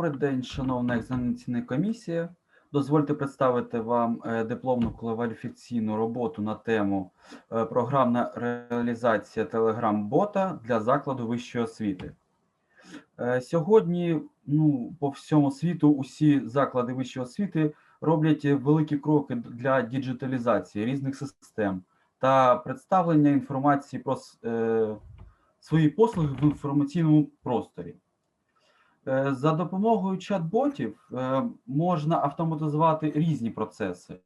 Добрий день, шановна екзаменаційна комісія. Дозвольте представити вам е, дипломну кваліфікаційну роботу на тему е, програмна реалізація Telegram-бота для закладу вищої освіти. Е, Сьогодні ну, по всьому світу усі заклади вищої освіти роблять великі кроки для діджиталізації різних систем та представлення інформації про свої послуги в інформаційному просторі. Е, За допомогою чат-ботів е, можна автоматизувати різні процеси,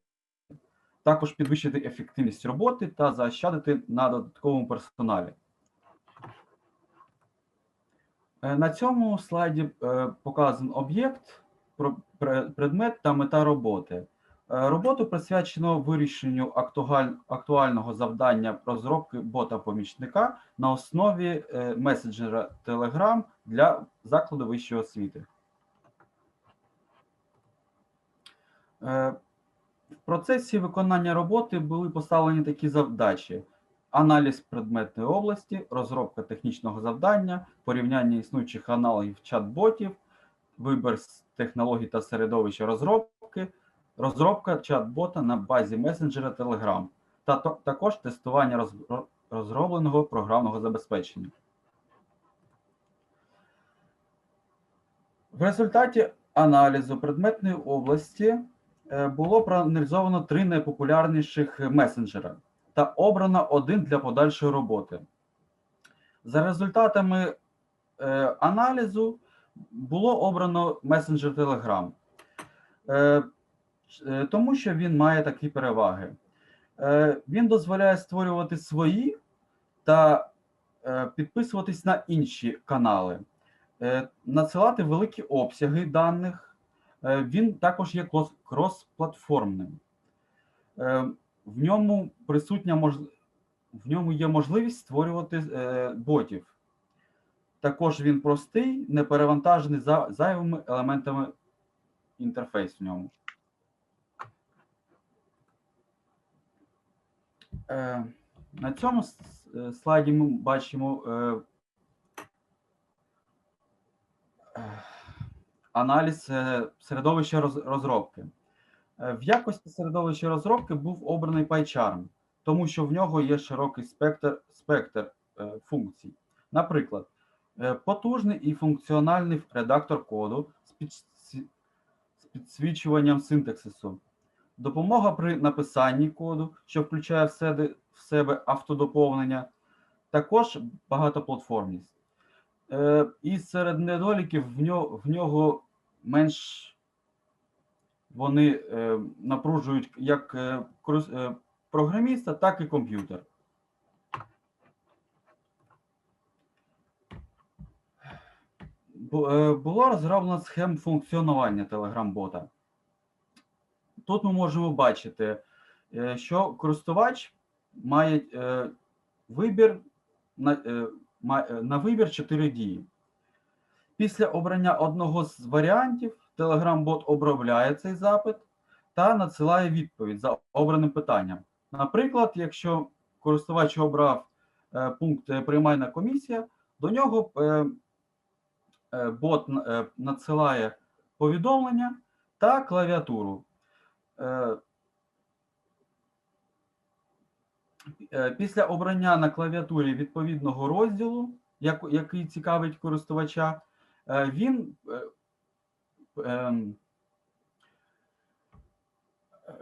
також підвищити ефективність роботи та заощадити на додатковому персоналі. Е, На цьому слайді показан об'єкт, предмет та мета роботи. Е, Роботу присвячено вирішенню актуального завдання розробки бота-помічника на основі е, месенджера Telegram для закладу вищої освіти. Е, В процесі виконання роботи були поставлені такі завдачі: аналіз предметної області, розробка технічного завдання, порівняння існуючих аналогів чат-ботів, вибір технологій та середовища розробки, розробка чат-бота на базі месенджера Telegram та також тестування розробленого програмного забезпечення. В результаті аналізу предметної області е, було проаналізовано три найпопулярніших месенджера та обрано один для подальшої роботи. За результатами е, аналізу було обрано месенджер Telegram, е, тому що він має такі переваги. Е, він дозволяє створювати свої та е, підписуватись на інші канали е, надсилати великі обсяги даних. Е, Він також є крос- крос-платформним. Е, В ньому присутня мож... в ньому є можливість створювати е, ботів. Також він простий, не перевантажений за зайвими елементами інтерфейсу в ньому. На цьому е, слайді ми бачимо е, аналіз е, середовища розробки. Е, В якості середовища розробки був обраний PyCharm, тому що в нього є широкий спектр, спектр е, функцій. Наприклад, е, потужний і функціональний редактор коду з підсвічуванням синтаксису, допомога при написанні коду, що включає в себе, автодоповнення, також багатоплатформність. Е, і серед недоліків в нього, в нього менш вони е, напружують як е, е, програміста, так і комп'ютер. Е, Було розроблено схем функціонування Telegram-бота. Тут ми можемо бачити, е, що користувач має е, вибір на, е, на вибір 4 дії. Після обрання одного з варіантів Telegram-бот обробляє цей запит та надсилає відповідь за обраним питанням. Наприклад, якщо користувач обрав пункт приймальна комісія, до нього бот надсилає повідомлення та клавіатуру. Е, е, Після обрання на клавіатурі відповідного розділу, як- який цікавить користувача, е, він ем,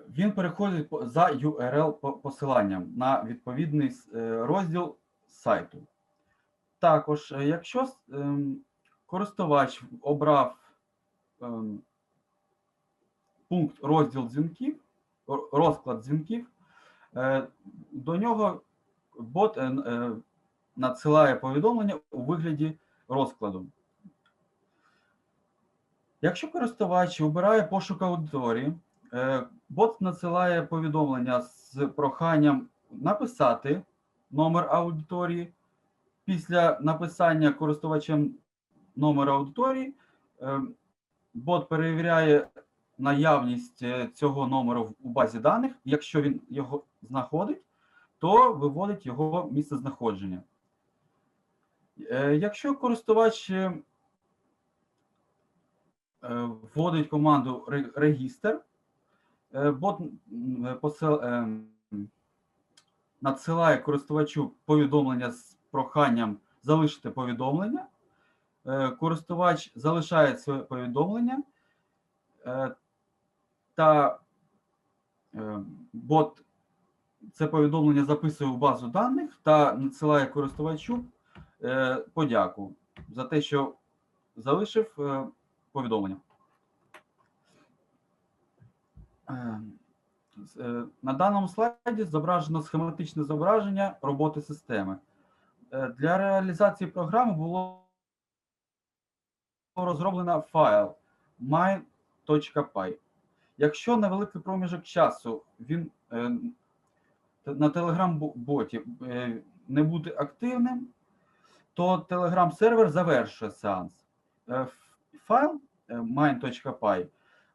він переходить за url посиланням на відповідний розділ сайту. Також, якщо ем, користувач обрав ем, пункт розділ дзвінків, розклад дзвінків, е, до нього бот е, е, надсилає повідомлення у вигляді розкладу. Якщо користувач обирає пошук аудиторії, бот надсилає повідомлення з проханням написати номер аудиторії. Після написання користувачем номера аудиторії бот перевіряє наявність е, цього номеру у базі даних. Якщо він його знаходить, то виводить його місце знаходження. Е, Якщо користувач е, вводить команду регістр, бот надсилає користувачу повідомлення з проханням залишити повідомлення. Користувач залишає своє повідомлення, та е, бот це повідомлення записує у базу даних та надсилає користувачу е, подяку за те, що залишив е, повідомлення. На даному слайді зображено схематичне зображення роботи системи. Для реалізації програми було розроблено файл my.py. Якщо на великий проміжок часу він е, на Telegram-боті е, не буде активним, то Telegram сервер завершує сеанс. Е, Файл mine.py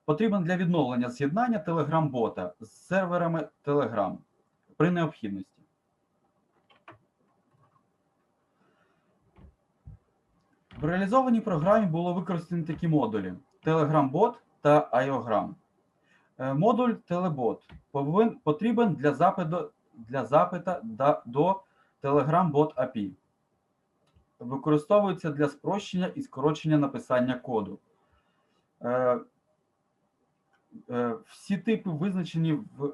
потрібен для відновлення з'єднання Telegram-бота з серверами Telegram при необхідності. В реалізованій програмі було використані такі модулі: Telegram-бот та IOgram. Е, Модуль Telebot повин, потрібен для запиту, для запита да- до Telegram-bot API. Використовується для спрощення і скорочення написання коду. Е, е, Всі типи визначені в,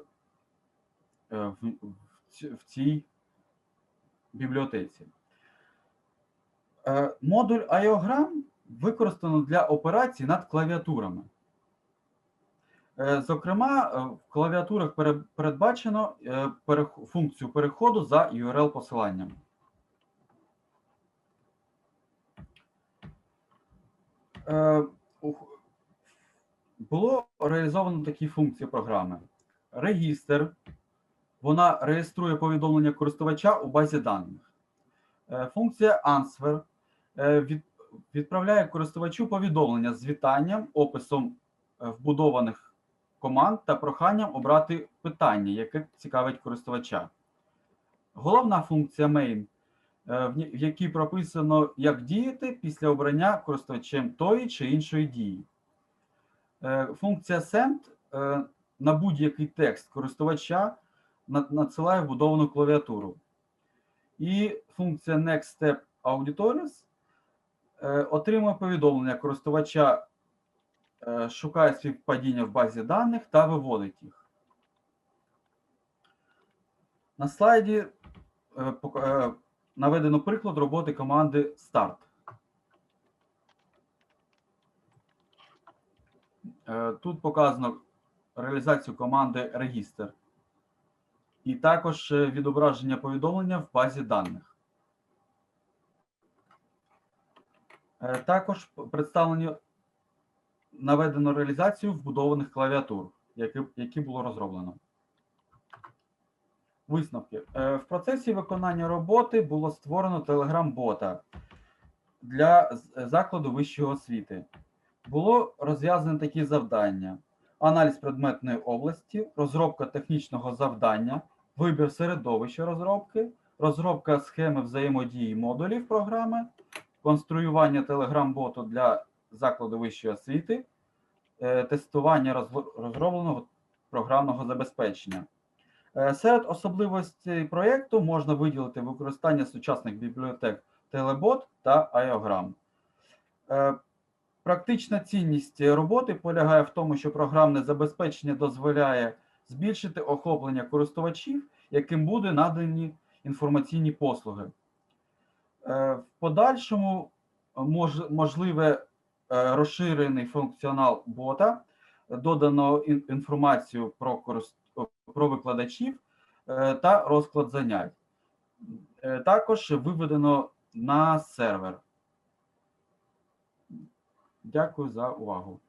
е, в в цій бібліотеці. Е, Модуль IOgram використано для операцій над клавіатурами. Е, Зокрема, е, в клавіатурах передбачено е, функцію переходу за URL-посиланням. Е, Було реалізовано такі функції програми. Регістр. Вона реєструє повідомлення користувача у базі даних. Функція Answer відправляє користувачу повідомлення з вітанням, описом вбудованих команд та проханням обрати питання, яке цікавить користувача. Головна функція main, е, в якій прописано, як діяти після обрання користувачем тої чи іншої дії. Е, Функція send е, на будь-який текст користувача надсилає вбудовану клавіатуру. І функція Next Step Auditories отримує повідомлення користувача, шукає співпадіння в базі даних та виводить їх. На слайді пок- е, наведено приклад роботи команди Start. Тут показано реалізацію команди Register і також е, відображення повідомлення в базі даних. Е, Також представлені наведено реалізацію вбудованих клавіатур, які, які було розроблено. Висновки. Е, В процесі виконання роботи було створено Telegram-бота для закладу вищої освіти. Було розв'язано такі завдання: аналіз предметної області, розробка технічного завдання, вибір середовища розробки, розробка схеми взаємодії модулів програми, конструювання Telegram-боту для закладу вищої освіти, е, тестування розробленого програмного забезпечення. Е, Серед особливостей проєкту можна виділити використання сучасних бібліотек Telebot та IOgram. Е, Практична цінність роботи полягає в тому, що програмне забезпечення дозволяє збільшити охоплення користувачів, яким буде надані інформаційні послуги. В подальшому можливе розширений функціонал бота, додано інформацію про, про викладачів е, та розклад занять. Е, Також виведено на сервер. Дякую за увагу.